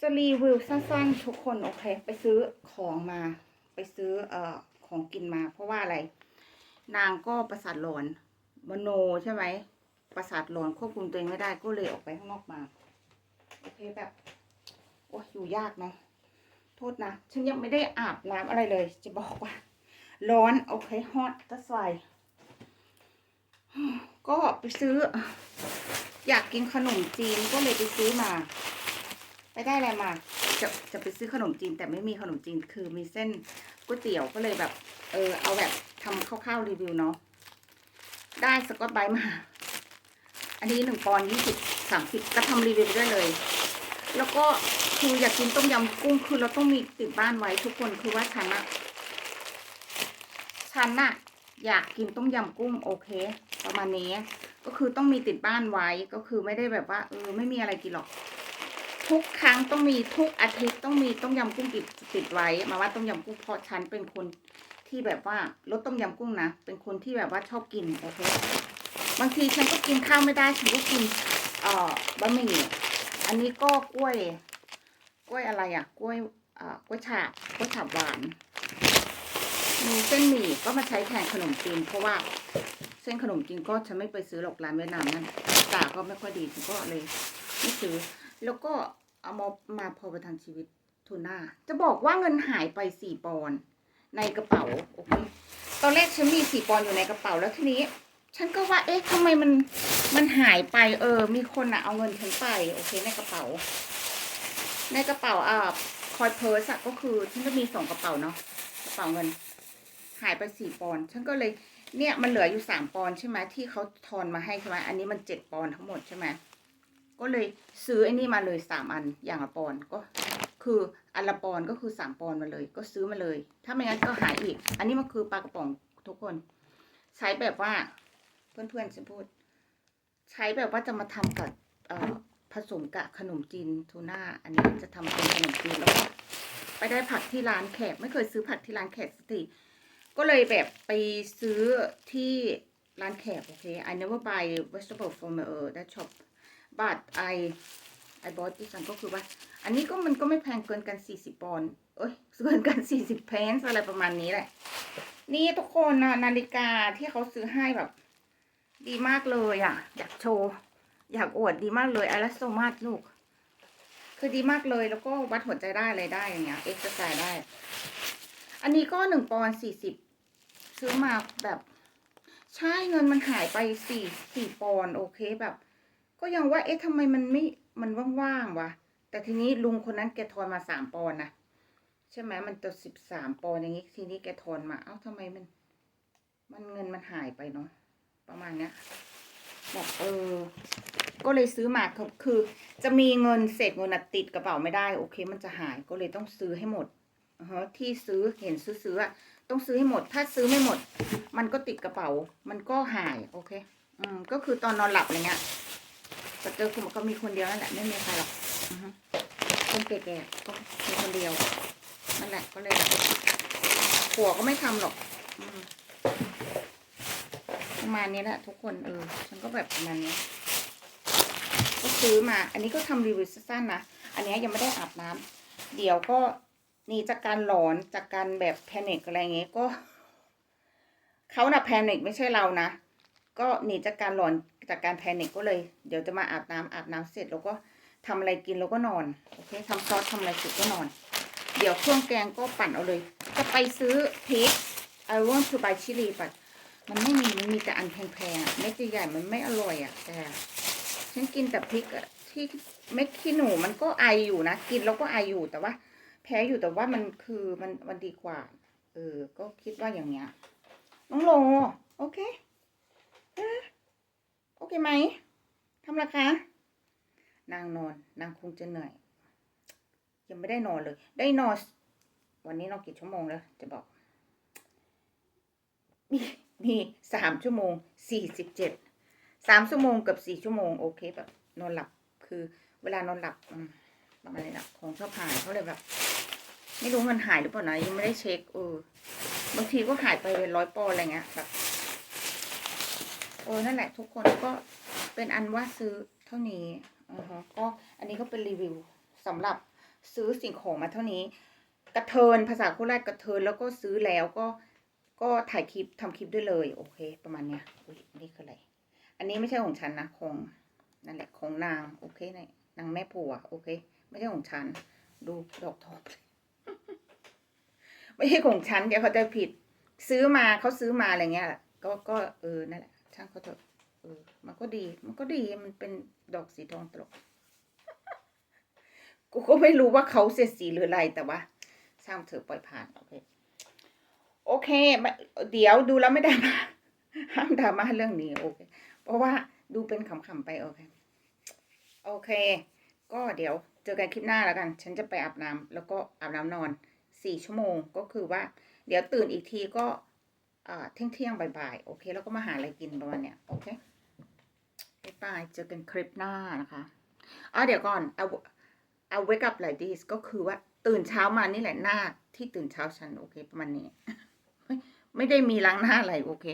จะรีวิวสั้นๆ ทุกคนโอเค ไปซื้อของมา ไปซื้อเอ่อของกินมา เพราะว่าอะไร นางก็ประสาทหลอนมโนใช่ไหมประสาทหลอนควบคุมตัวเองไม่ได้ก็เลยออกไปข้างนอกมา โอเคแบบ โอ้ยอยู่ยากเนาะโทษนะ ฉันยังไม่ได้อาบน้ำอะไรเลย จะบอกว่า ร้อนโอเคฮอตตัสไฟก็ไปซื้อ อยากกินขนมจีนก็เลยไปซื้อมา ไปได้อะไรมาจะจะไปซื้อขนมจีน แต่ไม่มีขนมจีนคือมีเส้นก๋วยเตี๋ยวก็เลยแบบ เออเอาแบบทำคร่าวๆรีวิวเนาะได้สกอตไบมา อันนี้หนึ่งปอนยี่สิบสามสิบก็ทำรีวิวไปได้เลย แล้วก็คืออยากกินต้มยำกุ้งคือเราต้องมีติดบ้านไว้ทุกคนคือว่าฉันอะฉันอะอยากกินต้มยำกุ้งโอเค ประมาณนี้ ก็คือต้องมีติดบ้านไว้ก็คือไม่ได้แบบว่า เออ ไม่มีอะไรกินหรอก ทุกครั้งต้องมีทุกอาทิตย์ต้องมีต้มยำกุ้งติดติดไว้ มาว่าต้มยำกุ้งเพราะฉันเป็นคนที่แบบว่ารสต้มยำกุ้งนะ เป็นคนที่แบบว่าชอบกินโอเคบางทีฉันก็กินข้าวไม่ได้ฉันก็กินเอ่อบะหมี่อันนี้ก็กล้วย กล้วยอะไรอะกล้วยเอ่อกล้วยฉาบกล้วยฉาบหวานมีเส้นหมี่ก็มาใช้แทนขนมจีนเพราะว่าเส้นขนมจีนก็ฉันไม่ไปซื้อหรอกร้านเวียดนามนั่นตาก็ไม่ค่อยดีฉันก็เลยไม่ซื้อ แล้วก็เอามามาพอประทังชีวิตทูน่า จะบอกว่าเงินหายไปสี่ปอนด์ในกระเป๋าโอเคตอนแรกฉันมีสี่ปอนด์อยู่ในกระเป๋าแล้วทีนี้ ฉันก็ว่า เอ๊ะทำไมมันมันหายไป เออ มีคนอะเอาเงินฉันไป โอเค ในกระเป๋า ในกระเป๋าอ่าคอยเพิร์สอะก็คือฉันจะมีสองกระเป๋าเนาะกระเป๋าเงิน หายไปสี่ปอนด์ฉันก็เลยเนี่ยมันเหลืออยู่สามปอนด์ใช่ไหมที่เขาทอนมาให้ใช่ไหมอันนี้มันเจ็ดปอนด์ทั้งหมดใช่ไหม ก็เลยซื้อไอ้นี่มาเลยสามอันอย่างละปอนก็คืออันละปอนก็คือสามปอนมาเลย ก็ซื้อมาเลย ถ้าไม่งั้นก็หายอีก อันนี้มันคือปลากระป๋องทุกคน ใช้แบบว่า เพื่อนๆฉันพูด ใช้แบบว่าจะมาทำกับผสมกับขนมจีนทูน่าอันนี้จะทำเป็นขนมจีนแล้วก็ไปได้ผักที่ร้านแขก ไม่เคยซื้อผักที่ร้านแขกสักทีก็เลยแบบไปซื้อที่ร้านแขกโอเค I never buy vegetable from uh, that shop but I I bought this one ก็คือว่า อันนี้ก็มันก็ไม่แพงเกินกันสี่สิบปอนด์เอ้ยเกินกันสี่สิบเพนส์อะไรประมาณนี้แหละ นี่ทุกคนนะนาฬิกาที่เขาซื้อให้แบบ ดีมากเลยอะ อยากโชว์ อยากอวดดีมากเลยอรัสโซมาสลูก คือดีมากเลยแล้วก็วัดหัวใจได้อะไรได้อย่างเงี้ยเอ็กซ์ไซได้ อันนี้ก็หนึ่งปอนสี่สิบซื้อมาแบบ ใช่เงินมันหายไปสี่สี่ปอนด์โอเคแบบ ก็ยังว่าเอ๊ะทำไมมันไม่มันว่างๆวะแต่ทีนี้ลุงคนนั้นแกทอนมาสามปอนนะใช่ไหมมันจะสิบสามปอนอย่างงี้ทีนี้แกทอนมาเอ้าทำไมมัน มันเงินมันหายไปเนาะประมาณเนี้ยแบบเออ ก็เลยซื้อมาคือคือจะมีเงินเศษเงินอะติดกระเป๋าไม่ได้โอเค มันจะหายก็เลยต้องซื้อให้หมดฮะที่ซื้อเห็นซื้อๆอะต้องซื้อให้หมด ถ้าซื้อไม่หมด มันก็ติดกระเป๋า มันก็หายโอเค อืมก็คือตอนนอนหลับอะไรเงี้ย แต่เจอคุณก็มีคนเดียวนั่นแหละไม่มีใครหรอกอือฮึคนแก่ๆก็มีคนเดียวนั่นแหละก็เลยผัวก็ไม่ทำหรอกอประมาณนี้แหละทุกคนเออฉันก็แบบประมาณนี้ก็ซื้อมา อันนี้ก็ทำรีวิวสั้นๆนะอันนี้ยังไม่ได้อาบน้ำเดี๋ยวก็หนีจากการหลอนจากการแบบแพนิคอะไรเงี้ยก็เขาน่ะแพนิคไม่ใช่เรานะก็หนีจากการหลอน จากการแพนิคก็เลย เดี๋ยวจะมาอาบน้ำอาบน้ำเสร็จแล้วก็ทำอะไรกินแล้วก็นอน โอเคทำซอสทำอะไรเสร็จก็นอน เดี๋ยวเครื่องแกงก็ปั่นเอาเลย จะไปซื้อพริก I want to buy chili but มันไม่มีมันมีแต่อันแพงๆเม็ดใหญ่ๆมันไม่อร่อยอะแต่ฉันกินแต่พริกอะที่เม็ดขี้หนูมันก็ไออยู่นะ กินแล้วก็ไออยู่แต่ว่า แพ้อยู่แต่ว่ามันคือมันมันดีกว่า เออ ก็คิดว่าอย่างเงี้ยน้องโลโอเค เออ เคไหมทำละคะ นางนอน นางคงจะเหนื่อย ยังไม่ได้นอนเลย ได้นอน วันนี้นอนกี่ชั่วโมงแล้ว จะบอกมีมีสามชั่วโมงสี่สิบเจ็ดสามชั่วโมงกับสี่ชั่วโมง โอเคแบบ นอนหลับคือ เวลานอนหลับอประมาณนี้นะของชอบหายเขาเลยแบบ ไม่รู้มันหายหรือเปล่านะยังไม่ได้เช็คเออบางทีก็หายไปเป็นร้อยปอนอะไรเงี้ยแบบ เออนั่นแหละทุกคนก็เป็นอันว่าซื้อเท่านี้อือฮะก็อันนี้ก็เป็นรีวิวสำหรับซื้อสิ่งของมาเท่านี้ กระเทินภาษาโคราชกระเทินแล้วก็ซื้อแล้วก็ก็ถ่ายคลิปทำคลิปด้วยเลยโอเค ประมาณเนี้ยอุ้ยนี่คืออะไรอันนี้ไม่ใช่ของฉันนะของนั่นแหละของนางโอเคเนี่ยนางแม่ผัวโอเค ไม่ใช่ของฉัน ดูดอกทองไม่ใช่ของฉันเดี๋ยวเขาจะผิด ซื้อมาเขาซื้อมาอะไรเงี้ยก็ก็เออนั่นแหละ ช่างเขาเถอะเออมันก็ดี มันก็ดีมันเป็นดอกสีทองตลกกูก็ไม่รู้ว่าเขาเสียสีหรืออะไรแต่ว่าช่างเถอะปล่อยผ่านโอเคโอเคไม่เดี๋ยวดูแล้วไม่ได้มาห้ามดราม่าเรื่องนี้โอเค เพราะว่าดูเป็นขำๆไปโอเค โอเค ก็เดี๋ยวเจอกันคลิปหน้าแล้วกัน ฉันจะไปอาบน้ำแล้วก็อาบน้ำนอนสี่ชั่วโมงก็คือว่า เดี๋ยวตื่นอีกทีก็ เที่ยงเที่ยงๆบ่ายๆ โอเค แล้วก็มาหาอะไรกินประมาณเนี้ย โอเคบ๊ายบายเจอกันคลิปหน้านะคะอ๋อเดี๋ยวก่อนเอาเอา wake up like this ก็คือว่าตื่นเช้ามานี่แหละหน้าที่ตื่นเช้าฉัน โอเค ประมาณนี้ ไม่ได้มีล้างหน้าอะไร โอเค